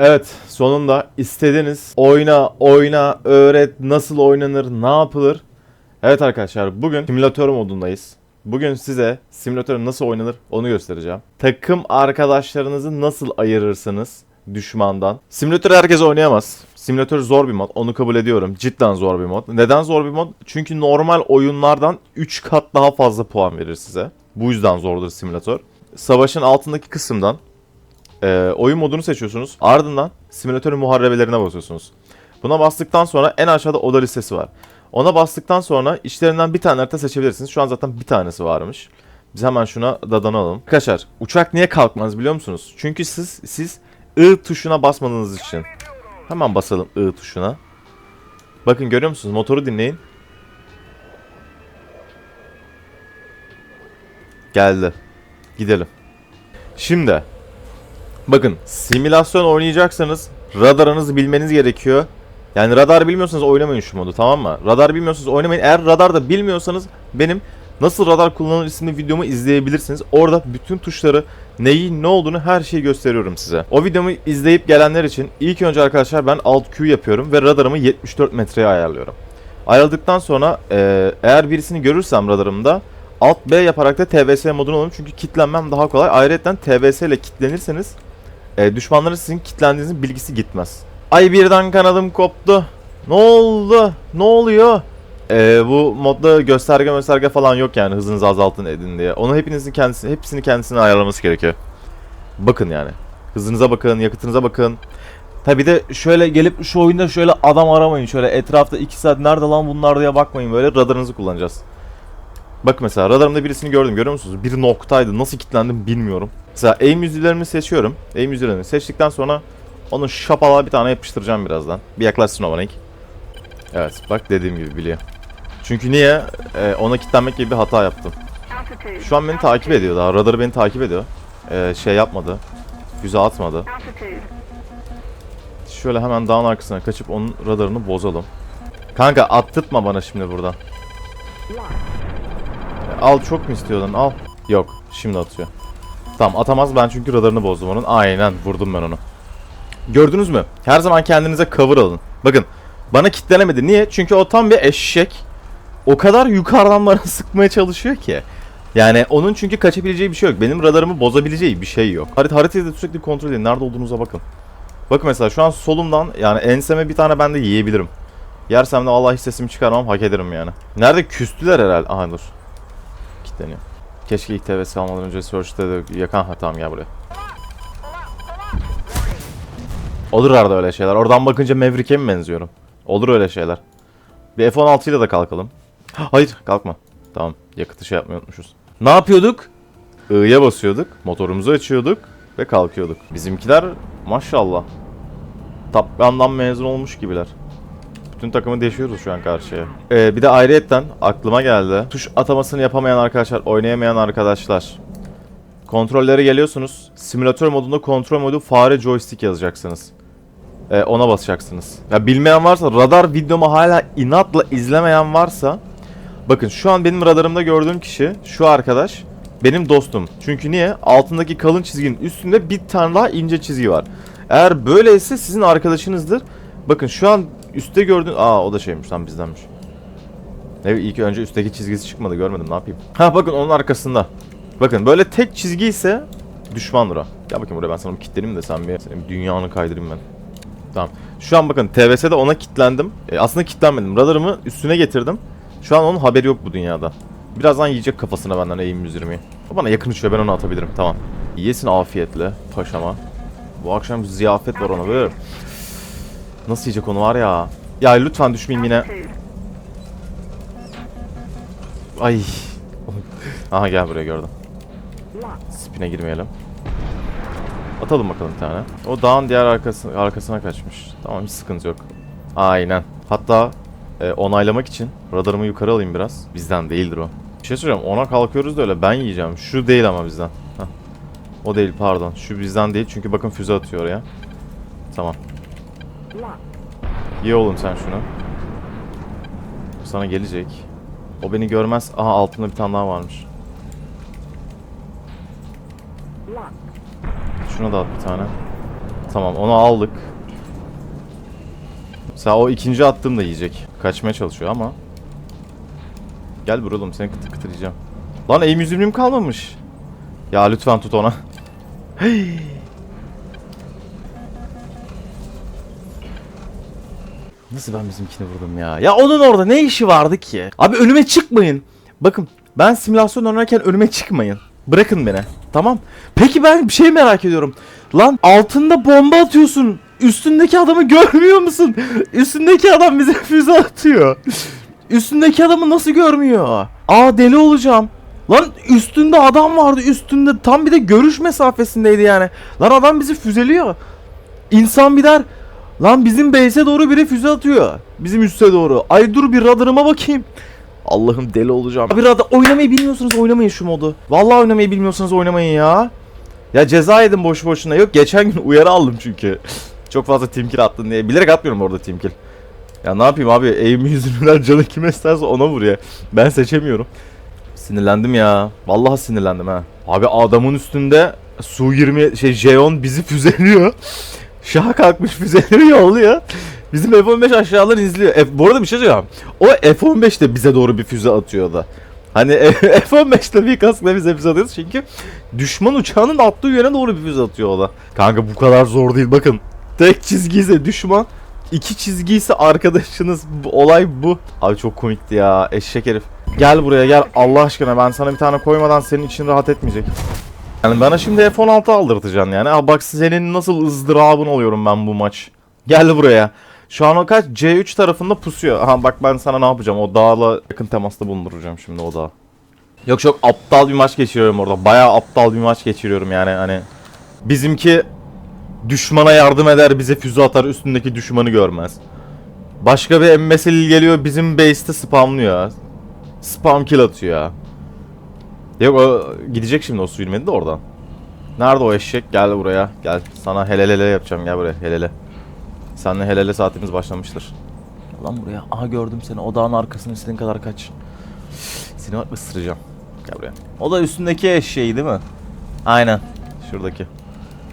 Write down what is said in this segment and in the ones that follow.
Evet sonunda istediniz. Oyna, oyna, öğret, nasıl oynanır, ne yapılır. Evet arkadaşlar bugün simülatör modundayız. Bugün size simülatör nasıl oynanır onu göstereceğim. Takım arkadaşlarınızı nasıl ayırırsınız düşmandan. Simülatör herkes oynayamaz. Simülatör zor bir mod. Onu kabul ediyorum. Cidden zor bir mod. Neden zor bir mod? Çünkü normal oyunlardan 3 kat daha fazla puan verir size. Bu yüzden zordur simülatör. Savaşın altındaki kısımdan e, oyun modunu seçiyorsunuz. Ardından simülatörün muharebelerine basıyorsunuz. Buna bastıktan sonra en aşağıda oda listesi var. Ona bastıktan sonra işlerinden bir tane harita seçebilirsiniz. Şu an zaten bir tanesi varmış. Biz hemen şuna dadanalım. Arkadaşlar uçak niye kalkmaz biliyor musunuz? Çünkü siz siz I tuşuna basmadığınız için. Hemen basalım I tuşuna. Bakın görüyor musunuz? Motoru dinleyin. Geldi. Gidelim. Şimdi Bakın simülasyon oynayacaksanız radarınızı bilmeniz gerekiyor. Yani radar bilmiyorsanız oynamayın şu modu tamam mı? Radar bilmiyorsanız oynamayın. Eğer radar da bilmiyorsanız benim nasıl radar kullanılır isimli videomu izleyebilirsiniz. Orada bütün tuşları neyin ne olduğunu her şeyi gösteriyorum size. O videomu izleyip gelenler için ilk önce arkadaşlar ben alt Q yapıyorum ve radarımı 74 metreye ayarlıyorum. Ayarladıktan sonra eğer birisini görürsem radarımda alt B yaparak da TVS modunu alalım çünkü kitlenmem daha kolay. Ayrıca TVS ile kitlenirseniz e, düşmanların sizin kilitlendiğinizin bilgisi gitmez. Ay birden kanadım koptu. Ne oldu? Ne oluyor? E, bu modda gösterge gösterge falan yok yani hızınızı azaltın edin diye. Onu hepinizin kendisi, hepsini kendisine ayarlaması gerekiyor. Bakın yani. Hızınıza bakın, yakıtınıza bakın. Tabi de şöyle gelip şu oyunda şöyle adam aramayın. Şöyle etrafta 2 saat nerede lan bunlar diye bakmayın. Böyle radarınızı kullanacağız. Bak mesela radarımda birisini gördüm görüyor musunuz? Bir noktaydı. Nasıl kilitlendim bilmiyorum. Mesela aim yüzülerimi seçiyorum. Aim yüzülerini seçtikten sonra onu şapala bir tane yapıştıracağım birazdan. Bir yaklaşsın o bana ilk. Evet bak dediğim gibi biliyor. Çünkü niye? Ee, ona kilitlenmek gibi bir hata yaptım. Şu an beni takip ediyor daha. Radarı beni takip ediyor. Ee, şey yapmadı. Füze atmadı. Şöyle hemen dağın arkasına kaçıp onun radarını bozalım. Kanka attırtma bana şimdi buradan. Al çok mu istiyordun? Al. Yok. Şimdi atıyor. Tamam atamaz ben çünkü radarını bozdum onun. Aynen vurdum ben onu. Gördünüz mü? Her zaman kendinize cover alın. Bakın bana kitlenemedi. Niye? Çünkü o tam bir eşek. O kadar yukarıdan bana sıkmaya çalışıyor ki. Yani onun çünkü kaçabileceği bir şey yok. Benim radarımı bozabileceği bir şey yok. Harit haritayı da sürekli kontrol edin. Nerede olduğunuza bakın. Bakın mesela şu an solumdan yani enseme bir tane ben de yiyebilirim. Yersem de Allah hiç sesimi çıkarmam hak ederim yani. Nerede küstüler herhalde. Aha dur. Kitleniyor. Keşke ilk TVS almadan önce Search'te de yakan hatam ya buraya. Olur arada öyle şeyler. Oradan bakınca Maverick'e mi benziyorum? Olur öyle şeyler. Bir F-16 ile de kalkalım. Hayır kalkma. Tamam yakıtı şey yapmayı unutmuşuz. Ne yapıyorduk? I'ya basıyorduk. Motorumuzu açıyorduk. Ve kalkıyorduk. Bizimkiler maşallah. Top Gun'dan mezun olmuş gibiler. Bütün takımı deşiyoruz şu an karşıya. Ee, bir de ayrıyetten aklıma geldi. Tuş atamasını yapamayan arkadaşlar, oynayamayan arkadaşlar. Kontrollere geliyorsunuz. Simülatör modunda kontrol modu fare joystick yazacaksınız. Ee, ona basacaksınız. Ya bilmeyen varsa radar videomu hala inatla izlemeyen varsa bakın şu an benim radarımda gördüğüm kişi şu arkadaş benim dostum. Çünkü niye? Altındaki kalın çizginin üstünde bir tane daha ince çizgi var. Eğer böyleyse sizin arkadaşınızdır. Bakın şu an üstte gördüğün... Aa o da şeymiş lan bizdenmiş. Evet iyi ki önce üstteki çizgisi çıkmadı görmedim ne yapayım. Ha bakın onun arkasında. Bakın böyle tek çizgi ise düşmandır o. Gel bakayım buraya ben sana bir kilitleneyim de sen bir, senin dünyanı kaydırayım ben. Tamam. Şu an bakın TVS'de ona kilitlendim. E, aslında kilitlenmedim. Radarımı üstüne getirdim. Şu an onun haberi yok bu dünyada. Birazdan yiyecek kafasına benden eğim 120'yi. O bana yakın uçuyor ben onu atabilirim tamam. Yesin afiyetle paşama. Bu akşam ziyafet var ona böyle. Nasıl yiyecek onu var ya. Ya lütfen düşmeyeyim yine. Ay. Aha gel buraya gördüm. Spine girmeyelim. Atalım bakalım bir tane. O dağın diğer arkası, arkasına kaçmış. Tamam hiç sıkıntı yok. Aynen. Hatta e, onaylamak için radarımı yukarı alayım biraz. Bizden değildir o. Bir şey söyleyeceğim. Ona kalkıyoruz da öyle ben yiyeceğim. Şu değil ama bizden. Heh. O değil pardon. Şu bizden değil çünkü bakın füze atıyor oraya. Tamam. Ye oğlum sen şunu. Sana gelecek. O beni görmez. Aha altında bir tane daha varmış. Şuna da at bir tane. Tamam onu aldık. Mesela o ikinci attığım da yiyecek. Kaçmaya çalışıyor ama. Gel buraya oğlum seni kıtır kıtır yiyeceğim. Lan aim yüzümlüğüm kalmamış. Ya lütfen tut ona. Hey. Nasıl ben bizimkini vurdum ya? Ya onun orada ne işi vardı ki? Abi önüme çıkmayın. Bakın ben simülasyon oynarken önüme çıkmayın. Bırakın beni. Tamam. Peki ben bir şey merak ediyorum. Lan altında bomba atıyorsun. Üstündeki adamı görmüyor musun? Üstündeki adam bize füze atıyor. Üstündeki adamı nasıl görmüyor? Aa deli olacağım. Lan üstünde adam vardı üstünde tam bir de görüş mesafesindeydi yani. Lan adam bizi füzeliyor. İnsan bir der lan bizim base'e doğru biri füze atıyor. Bizim üste doğru. Ay dur bir radarıma bakayım. Allah'ım deli olacağım. Bir radar oynamayı bilmiyorsunuz oynamayın şu modu. Vallahi oynamayı bilmiyorsanız oynamayın ya. Ya ceza yedim boş boşuna. Yok geçen gün uyarı aldım çünkü. Çok fazla team kill attın diye. Bilerek atmıyorum orada team kill. Ya ne yapayım abi aim yüzünden canı kime isterse ona vuruyor. Ben seçemiyorum. Sinirlendim ya. Vallahi sinirlendim ha. Abi adamın üstünde Su 20 şey Jeon bizi füzeliyor. Şaha kalkmış füzeleri yolluyor. Bizim F-15 aşağıdan izliyor. F, bu arada bir şey söyleyeyim. O F-15 de bize doğru bir füze atıyordu. Hani F-15'te bir kaskla bize füze atıyordu çünkü düşman uçağının attığı yöne doğru bir füze atıyor o da. Kanka bu kadar zor değil bakın. Tek çizgi ise düşman, iki çizgi ise arkadaşınız. Bu, olay bu. Abi çok komikti ya eşek herif. Gel buraya gel Allah aşkına ben sana bir tane koymadan senin için rahat etmeyecek. Yani bana şimdi F-16 aldırtacaksın yani. Aa bak senin nasıl ızdırabın oluyorum ben bu maç. Gel buraya. Şu an o kaç? C3 tarafında pusuyor. Aha bak ben sana ne yapacağım? O dağla yakın temasta bulunduracağım şimdi o dağı. Yok çok aptal bir maç geçiriyorum orada. Bayağı aptal bir maç geçiriyorum yani hani. Bizimki düşmana yardım eder bize füze atar üstündeki düşmanı görmez. Başka bir emmesil geliyor bizim base'te spamlıyor. Spam kill atıyor. Yok o gidecek şimdi o su ilmedi de oradan. Nerede o eşek? Gel buraya. Gel. Sana helelele yapacağım. Gel buraya. Helele. Seninle helele saatimiz başlamıştır. Gel lan buraya. Aha gördüm seni. O dağın arkasına istediğin kadar kaç. Seni bak ısıracağım. Gel buraya. O da üstündeki eşeği değil mi? Aynen. Şuradaki.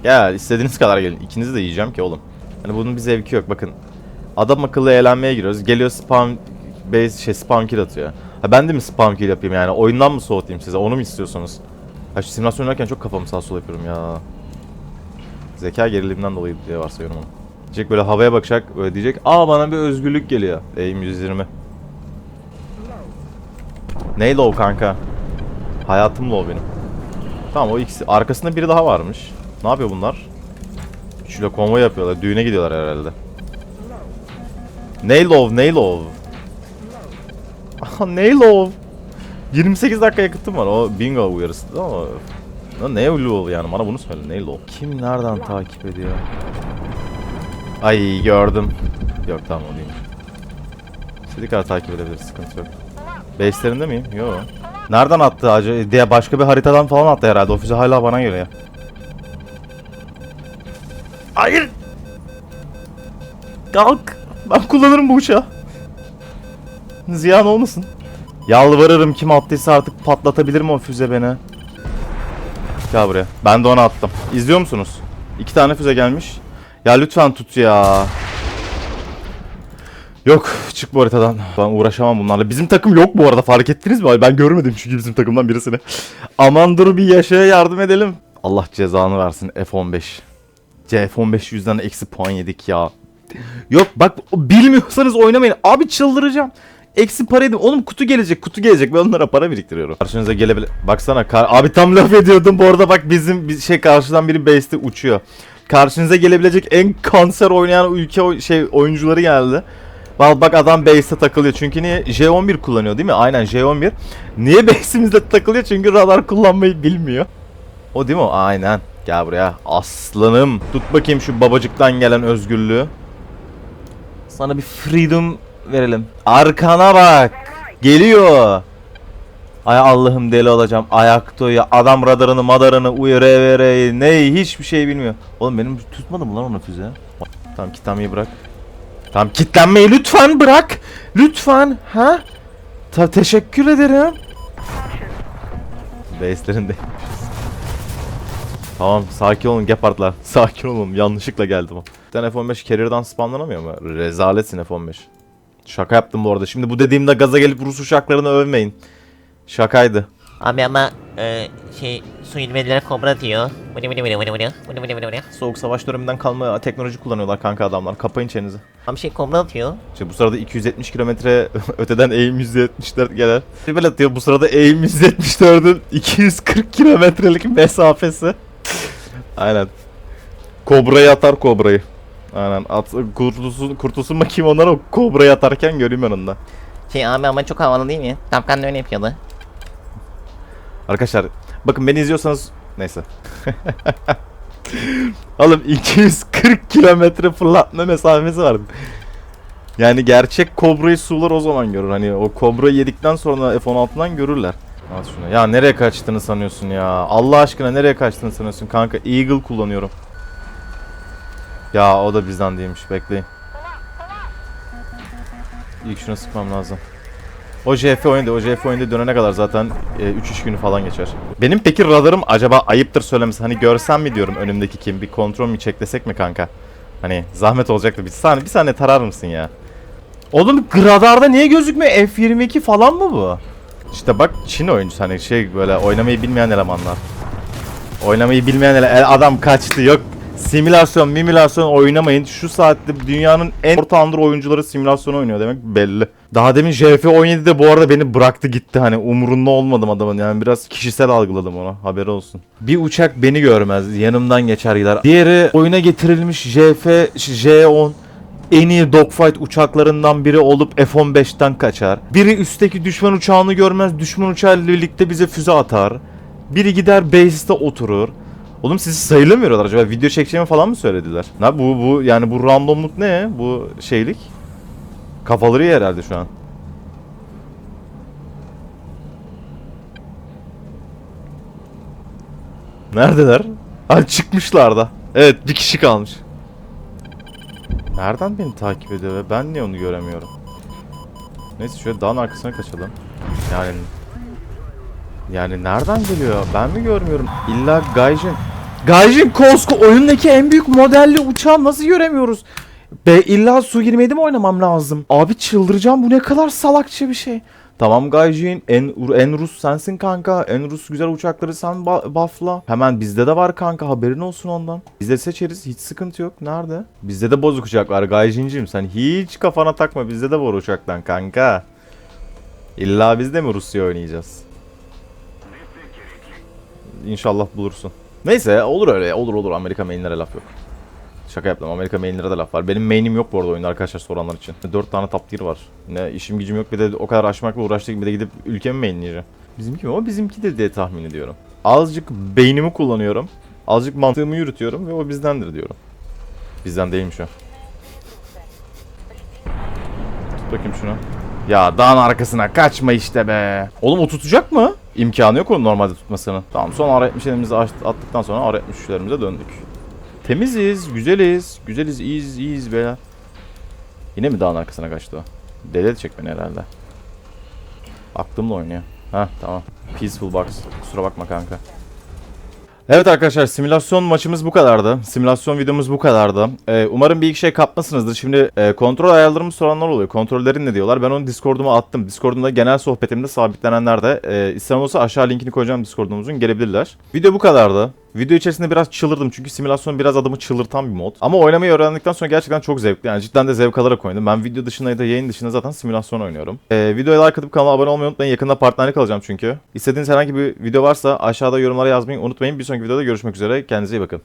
Gel istediğiniz kadar gelin. İkinizi de yiyeceğim ki oğlum. Hani bunun bir zevki yok. Bakın. Adam akıllı eğlenmeye giriyoruz. Geliyor spam base şey spam kill atıyor. Ha ben de mi spam kill yapayım yani? Oyundan mı soğutayım size? Onu mu istiyorsunuz? Ha şu simülasyon oynarken çok kafamı sağ sol yapıyorum ya. Zeka geriliminden dolayı diye varsayıyorum onu. Diyecek böyle havaya bakacak böyle diyecek. Aa bana bir özgürlük geliyor. Aim 120. Ney low kanka? Hayatım low benim. Tamam o ikisi. Arkasında biri daha varmış. Ne yapıyor bunlar? Şöyle konvoy yapıyorlar. Düğüne gidiyorlar herhalde. Ney low, ney low. Aha ney low. 28 dakika yakıtım var. O bingo uyarısı ama ne low yani bana bunu söyle. Ne low? Kim nereden takip ediyor? Ay gördüm. Yok tamam o değilmiş. İstediği kadar takip edebiliriz sıkıntı yok. Base'lerinde miyim? Yo. Nereden attı acı? Diye başka bir haritadan falan attı herhalde. O füze hala bana geliyor. Hayır. Kalk. Ben kullanırım bu uçağı. Ziyan olmasın. Yalvarırım kim attıysa artık patlatabilir mi o füze beni? Gel buraya. Ben de onu attım. İzliyor musunuz? İki tane füze gelmiş. Ya lütfen tut ya. Yok çık bu haritadan. Ben uğraşamam bunlarla. Bizim takım yok bu arada fark ettiniz mi? Ben görmedim çünkü bizim takımdan birisini. Aman dur bir yaşaya yardım edelim. Allah cezanı versin F15. CF15 yüzden eksi puan yedik ya. Yok bak bilmiyorsanız oynamayın. Abi çıldıracağım. Eksi para yedim. Oğlum kutu gelecek kutu gelecek. Ben onlara para biriktiriyorum. Karşınıza gelebilir. Baksana. Kar... Abi tam laf ediyordum. Bu arada bak bizim bir şey karşıdan biri base'te uçuyor. Karşınıza gelebilecek en kanser oynayan ülke şey oyuncuları geldi. Bak bak adam base'te takılıyor. Çünkü niye? J11 kullanıyor değil mi? Aynen J11. Niye base'imizde takılıyor? Çünkü radar kullanmayı bilmiyor. O değil mi? Aynen. Gel buraya. Aslanım. Tut bakayım şu babacıktan gelen özgürlüğü. Sana bir freedom verelim. Arkana bak. Geliyor. Ay Allah'ım deli olacağım. Ayakta ya. Adam radarını madarını uyarı vere ne hiçbir şey bilmiyor. Oğlum benim tutmadı mı lan onu füze? Tamam kitlenmeyi bırak. Tamam kitlenmeyi lütfen bırak. Lütfen. Ha? Ta teşekkür ederim. Base'lerinde. Tamam sakin olun Gepard'lar. Sakin olun yanlışlıkla geldim. Bir tane F-15 carrier'dan spamlanamıyor mu? Rezaletsin F-15. Şaka yaptım bu arada. Şimdi bu dediğimde gaza gelip Rus uçaklarını övmeyin. Şakaydı. Abi ama e, şey su ilmelilere kobra diyor. Vıdı vıdı vıdı vıdı vıdı. Vıdı vıdı vıdı vıdı. Soğuk savaş döneminden kalma teknoloji kullanıyorlar kanka adamlar. Kapayın çenenizi. Abi şey kobra atıyor. İşte bu sırada 270 kilometre öteden eğim 174 gelir. Tribel atıyor bu sırada eğim 174'ün 240 kilometrelik mesafesi. Aynen. Kobrayı atar kobrayı. Aynen. At, kurtulsun, kurtulsun bakayım onlara o kobrayı atarken göreyim yanında. Şey abi ama çok havalı değil mi? Tapkan da öyle yapıyordu. Arkadaşlar bakın beni izliyorsanız neyse. Oğlum 240 kilometre fırlatma mesafesi var. Yani gerçek kobrayı sular o zaman görür. Hani o kobrayı yedikten sonra F-16'dan görürler. Al şunu. Ya nereye kaçtığını sanıyorsun ya? Allah aşkına nereye kaçtığını sanıyorsun kanka? Eagle kullanıyorum. Ya o da bizden değilmiş. Bekleyin. İlk şuna sıkmam lazım. O JF oyunda, o JF oyunda dönene kadar zaten 3-3 günü falan geçer. Benim peki radarım acaba ayıptır söylemesi. Hani görsem mi diyorum önümdeki kim? Bir kontrol mü çeklesek mi kanka? Hani zahmet olacaktı. Bir saniye, bir saniye tarar mısın ya? Oğlum radarda niye gözükmüyor? F22 falan mı bu? İşte bak Çin oyuncusu hani şey böyle oynamayı bilmeyen elemanlar. Oynamayı bilmeyen ele e, adam kaçtı yok. Simülasyon, mimülasyon oynamayın. Şu saatte dünyanın en orta andır oyuncuları simülasyon oynuyor demek belli. Daha demin JF 17'de bu arada beni bıraktı gitti hani umurunda olmadım adamın yani biraz kişisel algıladım onu haberi olsun. Bir uçak beni görmez yanımdan geçer gider. Diğeri oyuna getirilmiş JF J10 en iyi dogfight uçaklarından biri olup F-15'ten kaçar. Biri üstteki düşman uçağını görmez, düşman uçağıyla birlikte bize füze atar. Biri gider base'te oturur. Oğlum sizi sayılı acaba? Video çekeceğimi falan mı söylediler? Ne bu bu yani bu randomluk ne? Bu şeylik? Kafaları iyi herhalde şu an. Neredeler? Ha çıkmışlar da. Evet bir kişi kalmış. Nereden beni takip ediyor ve ben niye onu göremiyorum? Neyse şöyle dağın arkasına kaçalım. Yani yani nereden geliyor? Ben mi görmüyorum? İlla Gaijin. Gaijin Kosko oyundaki en büyük modelli uçağı nasıl göremiyoruz? Be illa Su 27 mi oynamam lazım? Abi çıldıracağım bu ne kadar salakça bir şey. Tamam Gaijin en, en Rus sensin kanka. En Rus güzel uçakları sen buffla. Hemen bizde de var kanka haberin olsun ondan. Biz de seçeriz hiç sıkıntı yok. Nerede? Bizde de bozuk uçak var Gaijin'cim sen hiç kafana takma bizde de var uçaktan kanka. İlla biz de mi Rusya oynayacağız? İnşallah bulursun. Neyse olur öyle olur olur Amerika mainlere laf yok. Şaka yaptım Amerika mainlere de laf var. Benim main'im yok bu arada oyunda arkadaşlar soranlar için. 4 tane top tier var. Ne işim gücüm yok bir de o kadar aşmakla uğraştık bir de gidip ülkemi mainleyeceğim. Bizimki mi? O bizimkidir diye tahmin ediyorum. Azıcık beynimi kullanıyorum. Azıcık mantığımı yürütüyorum ve o bizdendir diyorum. Bizden değilmiş o. Tut bakayım şunu. Ya dağın arkasına kaçma işte be. Oğlum o tutacak mı? İmkanı yok onun normalde tutmasının. Tamam son R70'lerimizi attıktan sonra R73'lerimize döndük. Temiziz, güzeliz, güzeliz, iyiyiz, iyiyiz beyler. Yine mi dağın arkasına kaçtı o? Deli edecek beni herhalde. Aklımla oynuyor. Ha tamam. Peaceful box. Kusura bakma kanka. Evet arkadaşlar simülasyon maçımız bu kadardı. Simülasyon videomuz bu kadardı. Ee, umarım bir iki şey kapmasınızdır. Şimdi e, kontrol ayarlarımı soranlar oluyor. Kontrollerin ne diyorlar? Ben onu Discord'uma attım. Discord'umda genel sohbetimde sabitlenenler de e, isteyen olsa aşağı linkini koyacağım Discord'umuzun gelebilirler. Video bu kadardı. Video içerisinde biraz çıldırdım çünkü simülasyon biraz adamı çıldırtan bir mod. Ama oynamayı öğrendikten sonra gerçekten çok zevkli. Yani cidden de zevk alarak oynadım. Ben video dışında da yayın dışında zaten simülasyon oynuyorum. Ee, videoya like atıp kanala abone olmayı unutmayın. Yakında partnerlik alacağım çünkü. İstediğiniz herhangi bir video varsa aşağıda yorumlara yazmayı unutmayın. Bir sonraki videoda görüşmek üzere. Kendinize iyi bakın.